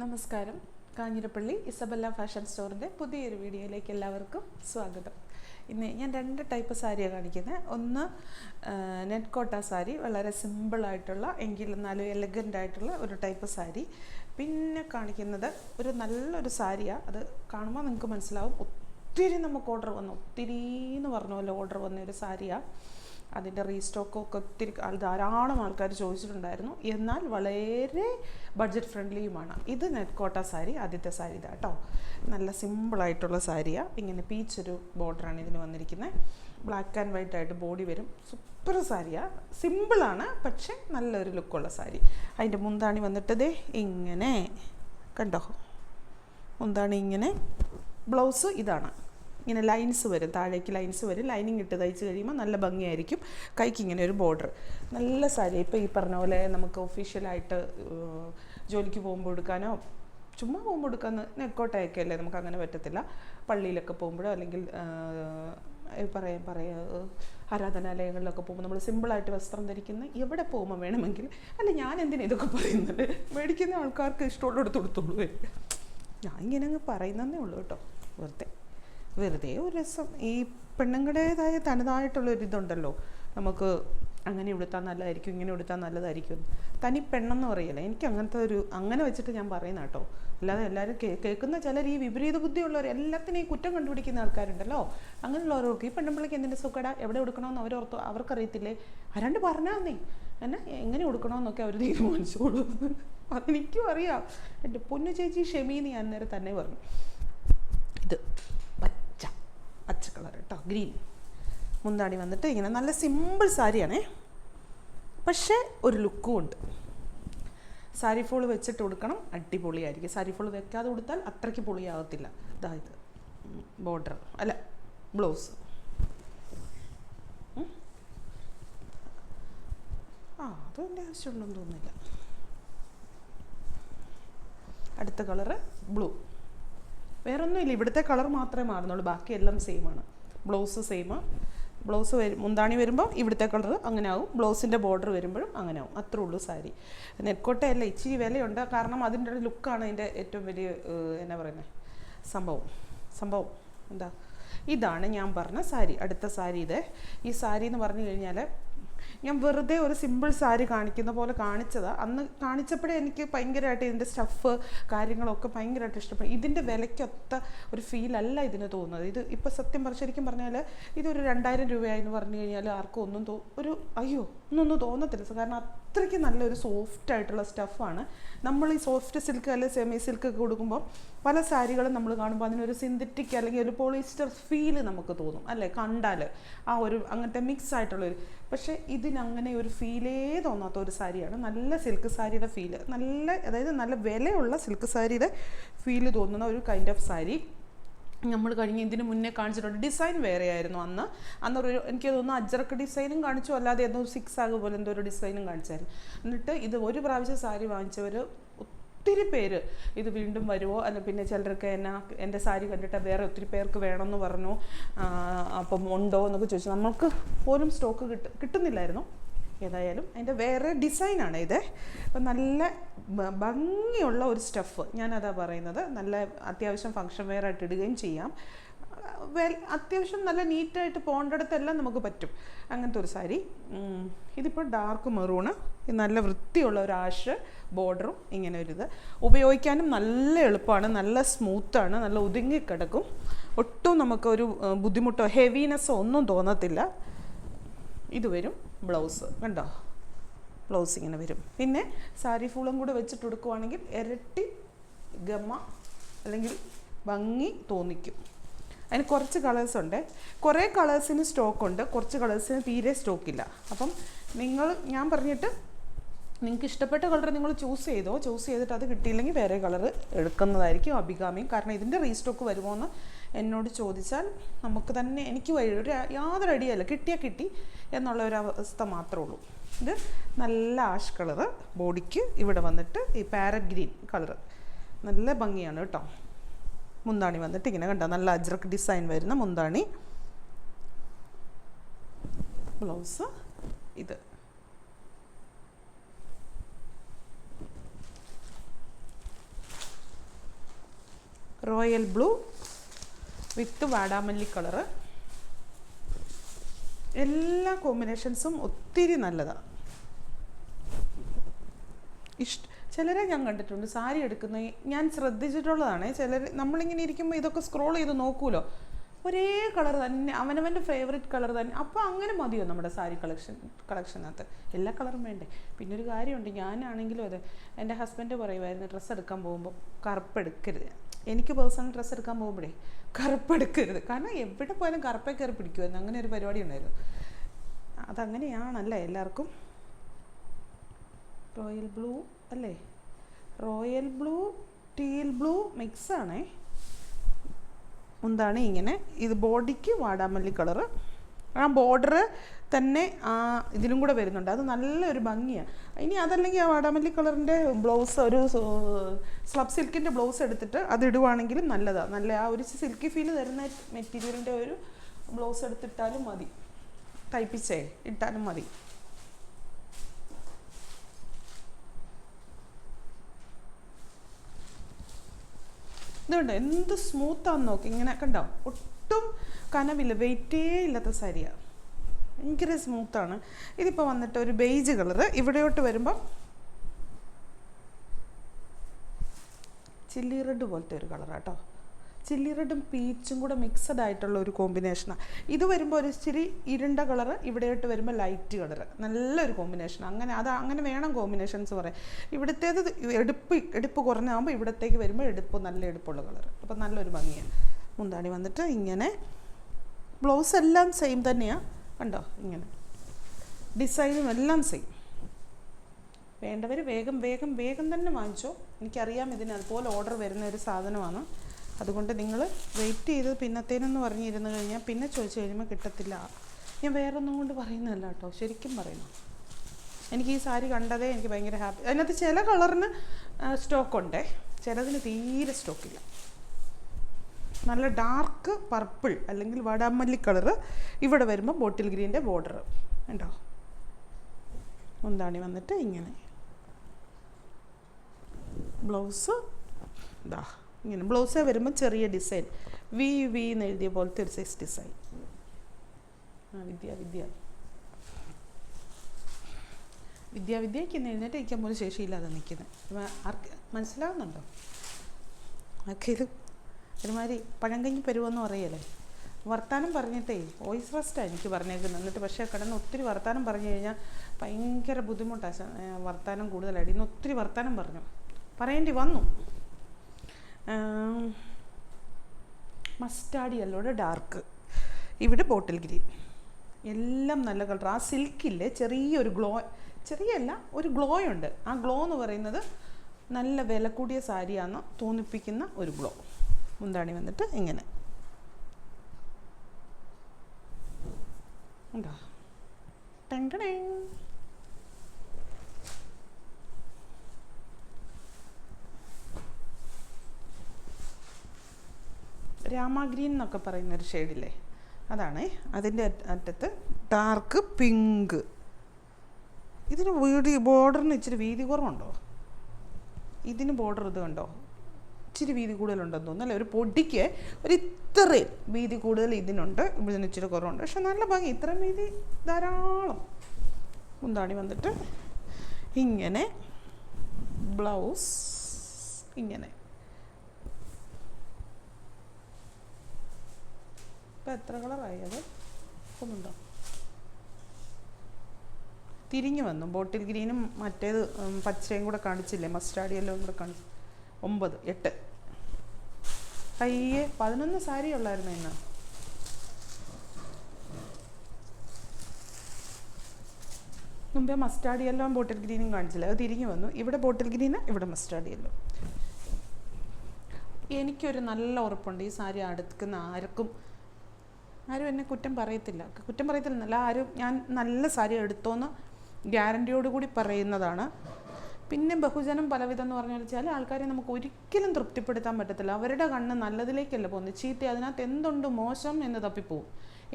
നമസ്കാരം. Kanjirappally Isabella fashion സ്റ്റോറിന്റെ പുതിയൊരു വീഡിയോയിലേക്ക് എല്ലാവർക്കും സ്വാഗതം. ഇന്ന് ഞാൻ രണ്ട് ടൈപ്പ് സാരിയാണ് കാണിക്കുന്നത് ഒന്ന് നെറ്റ് കോട്ട സാരി വളരെ സിമ്പിളായിട്ടുള്ള എങ്കിൽ എന്നാലും എലഗന്റ് ആയിട്ടുള്ള ഒരു ടൈപ്പ് സാരി. പിന്നെ കാണിക്കുന്നത് ഒരു നല്ലൊരു സാരിയാണ് അത് കാണുമ്പോൾ നിങ്ങൾക്ക് മനസ്സിലാവും. ഒത്തിരി നമുക്ക് ഓർഡർ വന്നു. ഒത്തിരി എന്ന് പറഞ്ഞ പോലെ ഓർഡർ വന്ന ഒരു സാരിയാണ് അതിന്റെ റീസ്റ്റോക്കൊക്കെ ഒത്തിരി ധാരാളം ആൾക്കാർ ചോദിച്ചിട്ടുണ്ടായിരുന്നു. എന്നാൽ വളരെ ബഡ്ജറ്റ് ഫ്രണ്ട്ലിയുമാണ് ഇത് നെറ്റ് കോട്ട സാരി ആദ്യത്തെ സാരി ഇതാ കേട്ടോ നല്ല സിമ്പിളായിട്ടുള്ള സാരിയാണ് ഇങ്ങനെ പീച്ചൊരു ബോർഡറാണ് ഇതിന് വന്നിരിക്കുന്നത് ബ്ലാക്ക് ആൻഡ് വൈറ്റ് ആയിട്ട് ബോഡി വരും. സൂപ്പർ സാരിയാണ് സിമ്പിളാണ് പക്ഷേ നല്ലൊരു ലുക്കുള്ള സാരി. അതിന്റെ മുന്താണി വന്നിട്ട് ദേ ഇങ്ങനെ. കണ്ടോ? മുന്താണി ഇങ്ങനെ. ബ്ലൗസ് ഇതാണ്. ഇങ്ങനെ ലൈൻസ് വരും. താഴേക്ക് ലൈൻസ് വരും. ലൈനിങ് ഇട്ട് തയ്ച്ച് കഴിയുമ്പോൾ നല്ല ഭംഗിയായിരിക്കും. കൈക്ക് ഇങ്ങനെ ഒരു ബോർഡർ നല്ല സാരി. ഇപ്പോൾ ഈ പറഞ്ഞ പോലെ നമുക്ക് ഒഫീഷ്യലായിട്ട് ജോലിക്ക് പോകുമ്പോൾ എടുക്കാനോ ചുമ്മാ പോകുമ്പോൾ എടുക്കാന്ന് നെക്കോട്ടയൊക്കെ അല്ലേ നമുക്ക് അങ്ങനെ പറ്റത്തില്ല. പള്ളിയിലൊക്കെ പോകുമ്പോഴോ അല്ലെങ്കിൽ പറയാം പറയാ ആരാധനാലയങ്ങളിലൊക്കെ പോകുമ്പോൾ നമ്മൾ സിമ്പിളായിട്ട് വസ്ത്രം ധരിക്കുന്ന എവിടെ പോകുമ്പോൾ വേണമെങ്കിൽ അല്ല ഞാൻ എന്തിനാ ഇതൊക്കെ പറയുന്നത്? മേടിക്കുന്ന ആൾക്കാർക്ക് ഇഷ്ടമുള്ളിടത്ത് കൊടുത്തോളൂ ഞാൻ ഇങ്ങനെ അങ്ങ് പറയുന്നതേ ഉള്ളൂ കേട്ടോ. വെറുതെ. വെറുതെ ഒരു രസം. ഈ പെണ്ണുങ്ങളുടേതായ തനതായിട്ടുള്ള ഒരു ഇതുണ്ടല്ലോ. നമുക്ക് അങ്ങനെ ഉടുത്താൽ നല്ലതായിരിക്കും ഇങ്ങനെ ഉടുത്താൽ നല്ലതായിരിക്കും തനി പെണ്ണെന്ന് പറയില്ല? എനിക്ക് അങ്ങനത്തെ ഒരു അങ്ങനെ വെച്ചിട്ട് ഞാൻ പറയുന്ന കേട്ടോ. അല്ലാതെ എല്ലാവരും കേ കേൾക്കുന്ന ചിലർ ഈ വിപരീത ബുദ്ധിയുള്ളവർ എല്ലാത്തിനെയും കുറ്റം കണ്ടുപിടിക്കുന്ന ആൾക്കാരുണ്ടല്ലോ. അങ്ങനെയുള്ളവർക്ക് ഈ പെണ്ണുമ്പിളിക്ക് എന്തിന്റെ സുഖട? എവിടെ കൊടുക്കണമെന്ന് അവർ ഓർത്ത് അവർക്കറിയത്തില്ലേ? ആരാണ്ട് പറഞ്ഞാന്നേ എന്നെ എങ്ങനെ കൊടുക്കണമെന്നൊക്കെ അവർ തീരുമാനിച്ചോളൂ. അതെനിക്കും അറിയാം. എന്റെ പൊന്നു ചേച്ചി ഷെമീന്ന് ഞാൻ നേരെ തന്നെ പറഞ്ഞു. ഇത് പച്ച കളർ കേട്ടോ ഗ്രീൻ. മുന്താണി വന്നിട്ട് ഇങ്ങനെ നല്ല സിമ്പിൾ സാരിയാണേ. പക്ഷേ ഒരു ലുക്കും ഉണ്ട്. സാരി ഫോൾ വെച്ചിട്ട് കൊടുക്കണം അടിപൊളിയായിരിക്കും. സാരി ഫോൾ വെക്കാതെ കൊടുത്താൽ അത്രയ്ക്ക് പൊളിയാകത്തില്ല അതായത് ബോർഡർ. അല്ല ബ്ലൗസ്. ആ അതിന്റെ ആവശ്യമുണ്ടെന്ന് തോന്നുന്നില്ല. അടുത്ത കളറ് ബ്ലൂ. വേറൊന്നുമില്ല. ഇവിടുത്തെ കളർ മാത്രമേ മാറുന്നുള്ളൂ. ബാക്കി എല്ലാം സെയിം ആണ്. ബ്ലൗസ് സെയിം ബ്ലൗസ് വരും മുന്താണി വരുമ്പോൾ ഇവിടുത്തെ കളർ അങ്ങനെ ആവും. ബ്ലൗസിന്റെ ബോർഡർ വരുമ്പോഴും അങ്ങനെ ആവും. അത്രേ ഉള്ളൂ സാരി. നെക്കോട്ടയല്ല ഇച്ചിരി വിലയുണ്ട്. കാരണം അതിന്റെ ഒരു ലുക്കാണ് അതിന്റെ ഏറ്റവും വലിയ എന്നാ പറയുന്നത് സംഭവം. സംഭവം. എന്താ? ഇതാണ് ഞാൻ പറഞ്ഞ സാരി. അടുത്ത സാരി ഇത്. ഈ സാരി എന്ന് പറഞ്ഞു കഴിഞ്ഞാൽ ഞാൻ വെറുതെ ഒരു സിമ്പിൾ സാരി കാണിക്കുന്ന പോലെ കാണിച്ചതാണ് അന്ന് കാണിച്ചപ്പോഴേ എനിക്ക് ഭയങ്കരമായിട്ട് ഇതിന്റെ സ്റ്റഫ് കാര്യങ്ങളൊക്കെ ഭയങ്കരമായിട്ട് ഇഷ്ടപ്പെടും ഇതിന്റെ വിലയ്ക്കൊത്ത ഒരു ഫീലല്ല ഇതിന് തോന്നുന്നത്. ഇത് ഇപ്പോൾ സത്യം പറഞ്ഞ ശരിക്കും പറഞ്ഞാൽ ഇതൊരു രണ്ടായിരം രൂപയായെന്ന് പറഞ്ഞു കഴിഞ്ഞാൽ ആർക്കും ഒന്നും തോ ഒരു അയ്യോ ഒന്നൊന്നും തോന്നത്തില്ല. കാരണം അത്രയ്ക്ക് നല്ലൊരു സോഫ്റ്റ് ആയിട്ടുള്ള സ്റ്റഫാണ് നമ്മൾ ഈ സോഫ്റ്റ് സിൽക്ക് അല്ലെങ്കിൽ സെമി സിൽക്ക് ഒക്കെ കൊടുക്കുമ്പോൾ പല സാരികളും നമ്മൾ കാണുമ്പോൾ അതിനൊരു സിന്തറ്റിക് അല്ലെങ്കിൽ ഒരു പോളിസ്റ്റർ ഫീൽ നമുക്ക് തോന്നും അല്ലേ? കണ്ടാൽ ആ ഒരു അങ്ങനത്തെ മിക്സ് ആയിട്ടുള്ളൊരു പക്ഷേ ഇതിനങ്ങനെ ഒരു ഫീലേ തോന്നാത്ത ഒരു സാരിയാണ്. നല്ല സിൽക്ക് സാരിയുടെ ഫീൽ നല്ല അതായത് നല്ല വിലയുള്ള സിൽക്ക് സാരിയുടെ ഫീൽ തോന്നുന്ന ഒരു കൈൻഡ് ഓഫ് സാരി. നമ്മൾ കഴിഞ്ഞ ഇതിന് മുന്നേ കാണിച്ചിട്ടുണ്ട്. ഡിസൈൻ വേറെ ആയിരുന്നു അന്ന്. അന്നൊരു എനിക്ക് തോന്നുന്നു അജ്രക്ക് ഡിസൈനും കാണിച്ചു അല്ലാതെ എന്തോ സിക്സ് ആകെ പോലെ എന്തോ ഒരു ഡിസൈനും കാണിച്ചായിരുന്നു. എന്നിട്ട് ഇത് ഒരു പ്രാവശ്യം സാരി വാങ്ങിച്ചവർ ഒത്തിരി പേര് ഇത് വീണ്ടും വരുമോ അല്ല പിന്നെ ചിലർക്ക് എന്നാ എന്റെ സാരി കണ്ടിട്ട് വേറെ ഒത്തിരി പേർക്ക് വേണമെന്ന് പറഞ്ഞു. അപ്പം ഉണ്ടോ എന്നൊക്കെ ചോദിച്ചു. നമ്മൾക്ക് പോലും സ്റ്റോക്ക് കിട്ട കിട്ടുന്നില്ലായിരുന്നു. ഏതായാലും അതിന്റെ വേറെ ഡിസൈനാണ് ഇത്. അപ്പം നല്ല ഭംഗിയുള്ള ഒരു സ്റ്റഫ്. ഞാനതാ പറയുന്നത്. നല്ല അത്യാവശ്യം ഫങ്ഷൻ വെയർ ആയിട്ട് ഇടുകയും ചെയ്യാം. വെൽ അത്യാവശ്യം നല്ല നീറ്റായിട്ട് പോകേണ്ടിടത്തെല്ലാം നമുക്ക് പറ്റും. അങ്ങനത്തെ ഒരു സാരി. ഇതിപ്പോൾ ഡാർക്ക് മെറൂണ്. നല്ല വൃത്തിയുള്ള ഒരു ആഷ് ബോർഡറും ഇങ്ങനെ ഒരു ഇത്. ഉപയോഗിക്കാനും നല്ല എളുപ്പമാണ്. നല്ല സ്മൂത്താണ്. നല്ല ഒതുങ്ങിക്കിടക്കും ഒട്ടും നമുക്കൊരു ബുദ്ധിമുട്ടോ ഹെവിനെസ്സോ ഒന്നും തോന്നത്തില്ല. ഇത് വരും. ബ്ലൗസ്. കണ്ടോ? ബ്ലൗസ് ഇങ്ങനെ വരും. പിന്നെ സാരി ഫുളും കൂടെ വെച്ചിട്ട് കൊടുക്കുവാണെങ്കിൽ ഇരട്ടി ഗമ്മ അല്ലെങ്കിൽ ഭംഗി തോന്നിക്കും. അതിന് കുറച്ച് കളേഴ്സ് ഉണ്ട്. കുറേ കളേഴ്സിന് സ്റ്റോക്ക് ഉണ്ട്. കുറച്ച് കളേഴ്സിന് തീരെ സ്റ്റോക്കില്ല അപ്പം നിങ്ങൾ ഞാൻ പറഞ്ഞിട്ട് നിങ്ങൾക്ക് ഇഷ്ടപ്പെട്ട കളർ നിങ്ങൾ ചൂസ് ചെയ്തോ ചൂസ് ചെയ്തിട്ട് അത് കിട്ടിയില്ലെങ്കിൽ വേറെ കളർ എടുക്കുന്നതായിരിക്കും അഭികാമ്യം. കാരണം ഇതിന്റെ റീസ്റ്റോക്ക് വരുമോ എന്ന് എന്നോട് ചോദിച്ചാൽ നമുക്ക് തന്നെ എനിക്ക് വഴി ഒരു യാതൊരു അടിയല്ല കിട്ടിയാൽ കിട്ടി എന്നുള്ള ഒരു അവസ്ഥ മാത്രമേ ഉള്ളൂ. ഇത് നല്ല ആഷ് കളറ് ബോഡിക്ക് ഇവിടെ വന്നിട്ട് ഈ പാരറ്റ് ഗ്രീൻ കളറ്. നല്ല ഭംഗിയാണ് കേട്ടോ. മുന്താണി വന്നിട്ട് ഇങ്ങനെ കണ്ടോ? നല്ല അജ്രക്ക് ഡിസൈൻ വരുന്ന മുന്താണി. ബ്ലൗസ് ഇത്. റോയൽ ബ്ലൂ വിത്ത് വാടാമല്ലി കളറ്. എല്ലാ കോമ്പിനേഷൻസും ഒത്തിരി നല്ലതാണ് ഇഷ്ട ചിലരെ ഞാൻ കണ്ടിട്ടുണ്ട് സാരി എടുക്കുന്ന ഞാൻ ശ്രദ്ധിച്ചിട്ടുള്ളതാണ് ചിലർ നമ്മളിങ്ങനെ ഇരിക്കുമ്പോൾ ഇതൊക്കെ സ്ക്രോൾ ചെയ്ത് നോക്കൂലോ. ഒരേ കളർ തന്നെ അവനവന്റെ ഫേവറേറ്റ് കളർ തന്നെ. അപ്പോൾ അങ്ങനെ മതിയോ നമ്മുടെ സാരി കളക്ഷൻ കളക്ഷനകത്ത്? എല്ലാ കളറും വേണ്ടേ? പിന്നെ ഒരു കാര്യമുണ്ട് ഞാനാണെങ്കിലും അതെ എന്റെ ഹസ്ബൻഡ് പറയുമായിരുന്നു ഡ്രസ്സ് എടുക്കാൻ പോകുമ്പോൾ കറുപ്പ് എടുക്കരുത്. എനിക്ക് പേഴ്സണൽ ഡ്രസ്സ് എടുക്കാൻ പോകുമ്പോഴേ കറുപ്പ് എടുക്കരുത് കാരണം എവിടെ പോയാലും കറുപ്പേ കയറി പിടിക്കുമായിരുന്നു. അങ്ങനെ ഒരു പരിപാടി ഉണ്ടായിരുന്നു. അതങ്ങനെയാണല്ലേ എല്ലാവർക്കും? റോയൽ ബ്ലൂ അല്ലേ? Royal blue teal blue mix ആണേ എന്താണ് ഇങ്ങനെ. ഇത് ബോഡിക്ക് വാടാമല്ലി കളറ്. ആ ബോർഡർ തന്നെ ആ ഇതിലും കൂടെ വരുന്നുണ്ട്. അത് നല്ലൊരു ഭംഗിയാണ് ഇനി അതല്ലെങ്കിൽ ആ വാടാമല്ലി കളറിന്റെ ബ്ലൗസ് ഒരു സ്ലബ് സിൽക്കിന്റെ ബ്ലൗസ് എടുത്തിട്ട് അത് ഇടുവാണെങ്കിലും നല്ലതാണ് നല്ല ആ ഒരു സിൽക്കി ഫീൽ തരുന്ന മെറ്റീരിയലിന്റെ ഒരു ബ്ലൗസ് എടുത്തിട്ടാലും മതി. തയ്പ്പിച്ചേ ഇട്ടാലും മതി. ഇതുണ്ട് എന്ത് സ്മൂത്താന്ന് നോക്കി. ഇങ്ങനെ കണ്ടോ? ഒട്ടും കനവില്ല വെയിറ്റേ ഇല്ലാത്ത സാരിയാണ് ഭയങ്കര സ്മൂത്താണ് ഇതിപ്പോൾ വന്നിട്ട് ഒരു ബേജ് കളറ് ഇവിടെയോട്ട് വരുമ്പം ചില്ലി റെഡ് പോലത്തെ ഒരു കളറാട്ടോ ചില്ലി റെഡും പീച്ചും കൂടെ മിക്സഡ് ആയിട്ടുള്ള ഒരു കോമ്പിനേഷനാണ് ഇത് വരുമ്പോൾ ഒരു ഇച്ചിരി ഇരുണ്ട കളറ് ഇവിടെയോട്ട് വരുമ്പോൾ ലൈറ്റ് കളറ് നല്ലൊരു കോമ്പിനേഷൻ അങ്ങനെ അത് അങ്ങനെ വേണം കോമ്പിനേഷൻസ് പറയാം ഇവിടുത്തേത് എടുപ്പ് എടുപ്പ് കുറഞ്ഞാകുമ്പോൾ ഇവിടത്തേക്ക് വരുമ്പോൾ എടുപ്പ് നല്ല എടുപ്പുള്ള കളറ് അപ്പോൾ നല്ലൊരു ഭംഗിയാണ് മുന്താണി വന്നിട്ട് ഇങ്ങനെ ബ്ലൗസ് എല്ലാം സെയിം തന്നെയാണ് കണ്ടോ? ഇങ്ങനെ. ഡിസൈനും എല്ലാം സെയിം വേണ്ടവർ വേഗം വേഗം വേഗം തന്നെ വാങ്ങിച്ചോ. എനിക്കറിയാം ഇതിന് അതുപോലെ ഓർഡർ വരുന്ന ഒരു സാധനമാണ്. അതുകൊണ്ട് നിങ്ങൾ വെയിറ്റ് ചെയ്ത് പിന്നത്തേനെന്ന് പറഞ്ഞിരുന്നു കഴിഞ്ഞാൽ പിന്നെ ചോദിച്ചു കഴിയുമ്പോൾ കിട്ടത്തില്ല. ഞാൻ വേറൊന്നും കൊണ്ട് പറയുന്നതല്ല കേട്ടോ. ശരിക്കും പറയുന്നു എനിക്ക് ഈ സാരി കണ്ടതേ എനിക്ക് ഭയങ്കര ഹാപ്പി അതിനകത്ത് ചില കളറിന് സ്റ്റോക്ക് ഉണ്ടേ. ചിലതിന് തീരെ സ്റ്റോക്കില്ല നല്ല ഡാർക്ക് പർപ്പിൾ അല്ലെങ്കിൽ വടാമല്ലി കളറ് ഇവിടെ വരുമ്പോൾ ബോട്ടിൽ ഗ്രീന്റെ ബോർഡർ ഉണ്ടോ മുന്താണി വന്നിട്ട് ഇങ്ങനെ. ബ്ലൗസ് ഇതാ ഇങ്ങനെ. ബ്ലൗസ് വരുമ്പോൾ ചെറിയ ഡിസൈൻ വി വി എന്ന് എഴുതിയ പോലത്തെ ഒരു സൈസ് ഡിസൈൻ ആ വിദ്യ വിദ്യ. വിദ്യ വിദ്യയ്ക്ക് ഇന്ന് എഴുന്നേറ്റ് ഇരിക്കാൻ പോലും ശേഷിയില്ലാതെ നിൽക്കുന്നത് ആർക്ക് മനസ്സിലാവുന്നുണ്ടോ? ആർക്കെങ്കിലും ഒരുമാതിരി പഴങ്കഞ്ഞി പരുവെന്ന് പറയല്ലേ? വർത്താനം പറഞ്ഞിട്ടേ വോയിസ് റെസ്റ്റാണ് എനിക്ക് പറഞ്ഞേക്കുന്നത് എന്നിട്ട് പക്ഷേ കടന്ന് ഒത്തിരി വർത്താനം പറഞ്ഞു കഴിഞ്ഞാൽ ഭയങ്കര ബുദ്ധിമുട്ടാണ് വർത്താനം കൂടുതലായിട്ട്. ഇന്ന് ഒത്തിരി വർത്താനം പറഞ്ഞു. പറയേണ്ടി വന്നു. മസ്റ്റാർഡ് യെല്ലോയുടെ ഡാർക്ക് ഇവിടെ ബോട്ടിൽ ഗ്രീൻ എല്ലാം നല്ല കളർ ആ സിൽക്കില്ലേ ചെറിയൊരു ഗ്ലോ ചെറിയല്ല ഒരു ഗ്ലോ ഉണ്ട് ആ ഗ്ലോ എന്ന് പറയുന്നത് നല്ല വില കൂടിയ സാരിയാണെന്ന് തോന്നിപ്പിക്കുന്ന ഒരു ഗ്ലോ മുന്താണി വന്നിട്ട് ഇങ്ങനെ. രാമാഗ്രീൻ ഗ്രീൻ എന്നൊക്കെ പറയുന്ന ഒരു ഷെയ്ഡില്ലേ അതാണ്. അതിന്റെ അറ്റത്ത് ഡാർക്ക് പിങ്ക്. ഇതിന് വീട് ബോർഡറിന് ഇച്ചിരി വീതി കുറവുണ്ടോ? ഇതിന് ബോർഡർ ഇത് കണ്ടോ? ഇച്ചിരി വീതി കൂടുതലുണ്ടെന്ന് തോന്നുന്നു. അല്ലെ? ഒരു പൊടിക്ക് ഒരു ഇത്രയും വീതി കൂടുതൽ ഇതിനുണ്ട്. ഇതിന് ഇച്ചിരി കുറവുണ്ട്. പക്ഷെ നല്ല ഭംഗി. ഇത്രയും വീതി ധാരാളം മുന്താണി വന്നിട്ട് ഇങ്ങനെ ബ്ലൗസ് ഇങ്ങനെ. ഇപ്പം എത്ര കളറായി അത്? ഒന്നുണ്ടോ തിരിഞ്ഞു വന്നു. ബോട്ടിൽ ഗ്രീനും മറ്റേത് പച്ചയും കൂടെ കാണിച്ചില്ലേ? മസ്റ്റാർഡ് യെല്ലോ കൂടെ കാണിച്ചു. ഒമ്പത് എട്ട്. അയ്യേ പതിനൊന്ന് സാരി ഉള്ളായിരുന്നു ഇന്ന്. മുമ്പേ മസ്റ്റാർഡ് യെല്ലോ ബോട്ടിൽ ഗ്രീനും കാണിച്ചില്ല. അത് തിരിഞ്ഞു വന്നു. ഇവിടെ ബോട്ടിൽ ഗ്രീന് ഇവിടെ മസ്റ്റാർഡ് യെല്ലോ എനിക്കൊരു നല്ല ഉറപ്പുണ്ട് ഈ സാരി അടുക്കുന്ന ആർക്കും. ആരും എന്നെ കുറ്റം പറയത്തില്ല. കുറ്റം പറയത്തില്ല ആരും ഞാൻ നല്ല സാരി എടുത്തോന്ന് ഗ്യാരന്റിയോടുകൂടി പറയുന്നതാണ്. പിന്നെ ബഹുജനം പലവിധം എന്ന് പറഞ്ഞു വെച്ചാൽ ആൾക്കാരെ നമുക്ക് ഒരിക്കലും തൃപ്തിപ്പെടുത്താൻ പറ്റത്തില്ല. അവരുടെ കണ്ണ് നല്ലതിലേക്കല്ല പോകുന്നത്. ചീത്ത അതിനകത്ത് എന്തുണ്ട് മോശം എന്ന് തപ്പിപ്പോവും.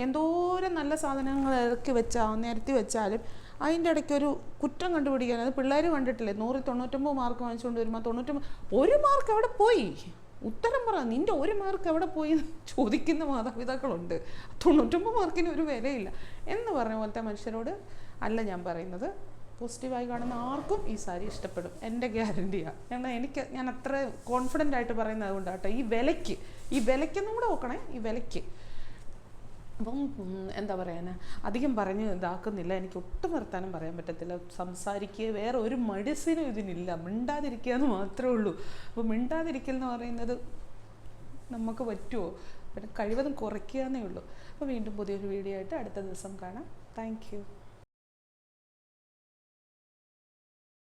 എന്തോരം നല്ല സാധനങ്ങൾ ഇറക്കി വെച്ചാൽ നിരത്തി വെച്ചാലും അതിന്റെ ഇടയ്ക്ക് ഒരു കുറ്റം കണ്ടുപിടിക്കാൻ അത് പിള്ളേർ കണ്ടിട്ടില്ലേ? നൂറിൽ തൊണ്ണൂറ്റൊമ്പത് മാർക്ക് വാങ്ങിച്ചുകൊണ്ട് വരുമ്പോൾ തൊണ്ണൂറ്റൊമ്പത് ഒരു മാർക്ക് അവിടെ പോയി. ഉത്തരം പറ നിന്റെ ഒരു മാർക്ക് എവിടെ പോയി ചോദിക്കുന്ന മാതാപിതാക്കളുണ്ട്. തൊണ്ണൂറ്റൊമ്പത് മാർക്കിന് ഒരു വിലയില്ല. എന്ന് പറഞ്ഞ പോലത്തെ മനുഷ്യരോട് അല്ല ഞാൻ പറയുന്നത്. പോസിറ്റീവായി കാണുന്ന ആർക്കും ഈ സാരി ഇഷ്ടപ്പെടും. എന്റെ ഗ്യാരണ്ടിയാണ് കാരണം എനിക്ക് ഞാൻ അത്ര കോൺഫിഡന്റ് ആയിട്ട് പറയുന്നത് കൊണ്ടാട്ടെ. ഈ വിലയ്ക്ക് ഈ വിലയ്ക്കെന്നും കൂടെ നോക്കണേ ഈ വിലയ്ക്ക്. അപ്പം എന്താ പറയാന്? അധികം പറഞ്ഞ് ഇതാക്കുന്നില്ല. എനിക്ക് ഒട്ടും നിർത്താനും പറയാൻ പറ്റത്തില്ല. സംസാരിക്കുക വേറെ ഒരു മെഡിസിനും ഇതിനില്ല. മിണ്ടാതിരിക്കുക എന്ന് മാത്രമേ ഉള്ളൂ. അപ്പോൾ മിണ്ടാതിരിക്കൽ എന്ന് പറയുന്നത് നമുക്ക് പറ്റുമോ പിന്നെ കഴിവതും കുറയ്ക്കുക എന്നേ ഉള്ളൂ. അപ്പോൾ വീണ്ടും പുതിയൊരു വീഡിയോ ആയിട്ട് അടുത്ത ദിവസം കാണാം. താങ്ക്